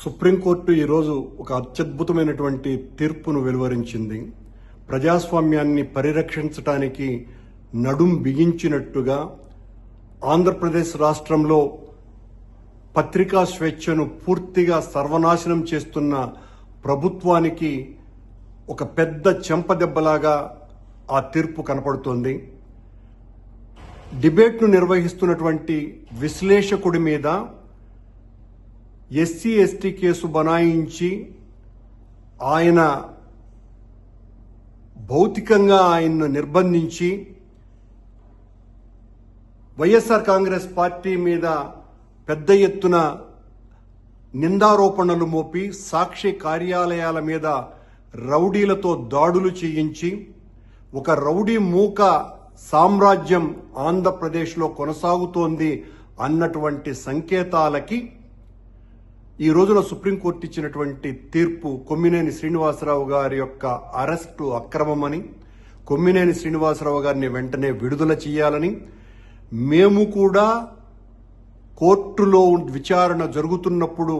Supreme court ఈరోజు ఒక అత్యద్భుతమైనటువంటి తీర్పును వెలువరించింది. ప్రజాస్వామ్యాన్ని పరిరక్షించటానికి నడుం బిగించినట్టుగా ఆంధ్రప్రదేశ్ రాష్ట్రంలో పత్రికా స్వేచ్ఛను పూర్తిగా సర్వనాశనం చేస్తున్న ప్రభుత్వానికి ఒక పెద్ద చెంపదెబ్బలాగా ఆ తీర్పు కనపడుతోంది. డిబేట్ను నిర్వహిస్తున్నటువంటి విశ్లేషకుడి మీద ఎస్సీ ఎస్టీ కేసు బనాయించి ఆయన భౌతికంగా ఆయన్ను నిర్బంధించి వైఎస్ఆర్ కాంగ్రెస్ పార్టీ మీద పెద్ద ఎత్తున నిందారోపణలు మోపి సాక్షి కార్యాలయాల మీద రౌడీలతో దాడులు చేయించి ఒక రౌడీ మూక సామ్రాజ్యం ఆంధ్రప్రదేశ్లో కొనసాగుతోంది అన్నటువంటి సంకేతాలకి ఈ రోజున సుప్రీంకోర్టు ఇచ్చినటువంటి తీర్పు కొమ్మినేని శ్రీనివాసరావు గారి యొక్క అరెస్టు అక్రమమని కొమ్మినేని శ్రీనివాసరావు గారిని వెంటనే విడుదల చేయాలని మేము కూడా కోర్టులో విచారణ జరుగుతున్నప్పుడు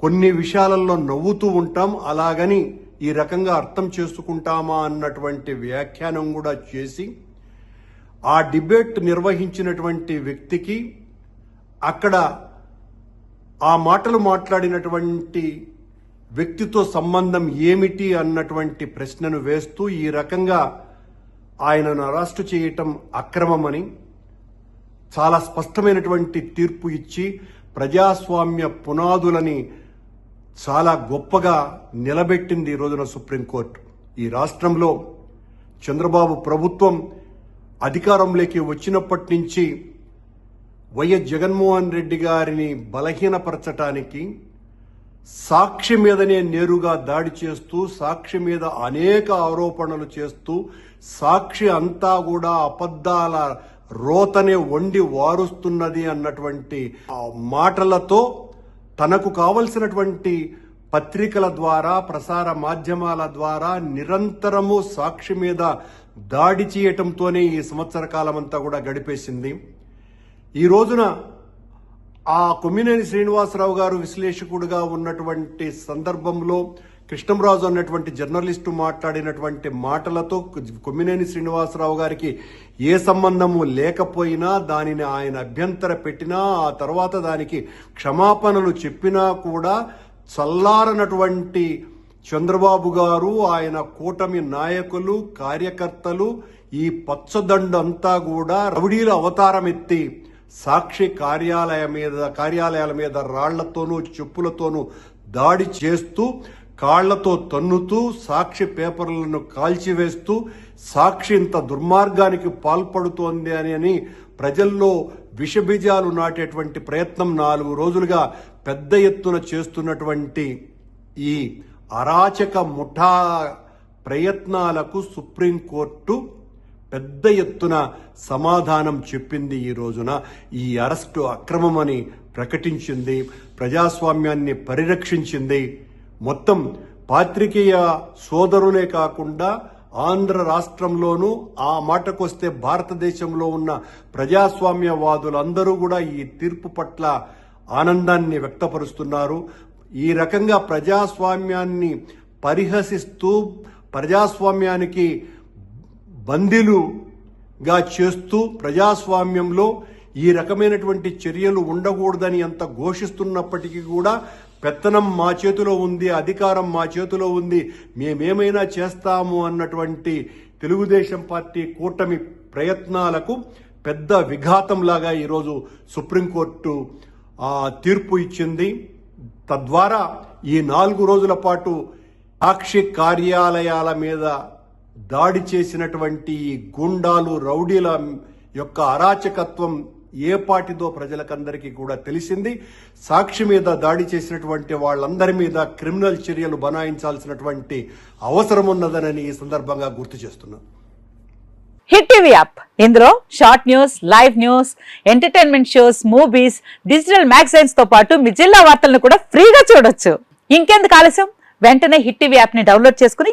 కొన్ని విషయాలలో నవ్వుతూ ఉంటాం అలాగని ఈ రకంగా అర్థం చేసుకుంటామా అన్నటువంటి వ్యాఖ్యానం కూడా చేసి ఆ డిబేట్ నిర్వహించినటువంటి వ్యక్తికి అక్కడ ఆ మాటలు మాట్లాడినటువంటి వ్యక్తితో సంబంధం ఏమిటి అన్నటువంటి ప్రశ్నను వేస్తూ ఈ రకంగా ఆయనను అరెస్టు చేయటం అక్రమమని చాలా స్పష్టమైనటువంటి తీర్పు ఇచ్చి ప్రజాస్వామ్య పునాదులని చాలా గొప్పగా నిలబెట్టింది ఈ రోజున సుప్రీంకోర్టు. ఈ రాష్ట్రంలో చంద్రబాబు ప్రభుత్వం అధికారంలోకి వచ్చినప్పటి నుంచి వైఎస్ జగన్మోహన్ రెడ్డి గారిని బలహీనపరచటానికి సాక్షి మీదనే నేరుగా దాడి చేస్తూ సాక్షి మీద అనేక ఆరోపణలు చేస్తూ సాక్షి అంతా కూడా అబద్ధాల రోతనే వండి వారుస్తున్నది అన్నటువంటి మాటలతో తనకు కావలసినటువంటి పత్రికల ద్వారా ప్రసార మాధ్యమాల ద్వారా నిరంతరము సాక్షి మీద దాడి చేయటంతోనే ఈ సంవత్సర కాలమంతా కూడా గడిపేసింది. ఈ రోజున ఆ కొమ్మినేని శ్రీనివాసరావు గారు విశ్లేషకుడుగా ఉన్నటువంటి సందర్భంలో కృష్ణంరాజు అన్నటువంటి జర్నలిస్టు మాట్లాడినటువంటి మాటలతో కొమ్మినేని శ్రీనివాసరావు గారికి ఏ సంబంధము లేకపోయినా దానిని ఆయన అభ్యంతర పెట్టినా ఆ తర్వాత దానికి క్షమాపణలు చెప్పినా కూడా చల్లారనటువంటి చంద్రబాబు గారు ఆయన కూటమి నాయకులు కార్యకర్తలు ఈ పచ్చదండంతా కూడా రౌడీల అవతారం ఎత్తి సాక్షి కార్యాలయ మీద కార్యాలయాల మీద రాళ్ళతోనూ చెప్పులతోనూ దాడి చేస్తూ కాళ్ళతో తన్నుతూ సాక్షి పేపర్లను కాల్చివేస్తూ సాక్షి ఇంత దుర్మార్గానికి పాల్పడుతోంది అని అని ప్రజల్లో విషబీజాలు నాటేటువంటి ప్రయత్నం నాలుగు రోజులుగా పెద్ద ఎత్తున చేస్తున్నటువంటి ఈ అరాచక ముఠా ప్రయత్నాలకు సుప్రీంకోర్టు పెద్ద ఎత్తున సమాధానం చెప్పింది ఈ రోజున ఈ అరెస్టు అక్రమమని ప్రకటించింది ప్రజాస్వామ్యాన్ని పరిరక్షించింది. మొత్తం పాత్రికేయ సోదరులే కాకుండా ఆంధ్ర రాష్ట్రంలోనూ ఆ మాటకొస్తే భారతదేశంలో ఉన్న ప్రజాస్వామ్యవాదులందరూ కూడా ఈ తీర్పు పట్ల ఆనందాన్ని వ్యక్తపరుస్తున్నారు. ఈ రకంగా ప్రజాస్వామ్యాన్ని పరిహసిస్తూ ప్రజాస్వామ్యానికి బందీలుగా చేస్తూ ప్రజాస్వామ్యంలో ఈ రకమైనటువంటి చర్యలు ఉండకూడదని అంత ఘోషిస్తున్నప్పటికీ కూడా పెత్తనం మా చేతిలో ఉంది అధికారం మా చేతిలో ఉంది మేమేమైనా చేస్తాము అన్నటువంటి తెలుగుదేశం పార్టీ కూటమి ప్రయత్నాలకు పెద్ద విఘాతంలాగా ఈరోజు సుప్రీంకోర్టు తీర్పు ఇచ్చింది. తద్వారా ఈ నాలుగు రోజుల పాటు సాక్షి కార్యాలయాల మీద దాడి చేసినటువంటి గుండాలు రౌడీల యొక్క అరాచకత్వం ఏ పాటిదో ప్రజలకందరికీ కూడా తెలిసింది. సాక్షి మీద దాడి చేసినటువంటి వాళ్ళందరి మీద క్రిమినల్ చర్యలు బనాయించాల్సినటువంటి అవసరం ఉన్నదనని ఈ సందర్భంగా గుర్తు చేస్తున్నాను హిట్ టీవీ యాప్. ఇందులో short news live news entertainment shows movies digital మ్యాగజైన్స్తో పాటు మీ జిల్లా వార్తలను కూడా ఫ్రీగా చూడొచ్చు. ఇంకెందుకు ఆలస్యం? వెంటనే హిట్ టీవీ యాప్ని డౌన్లోడ్ చేసుకుని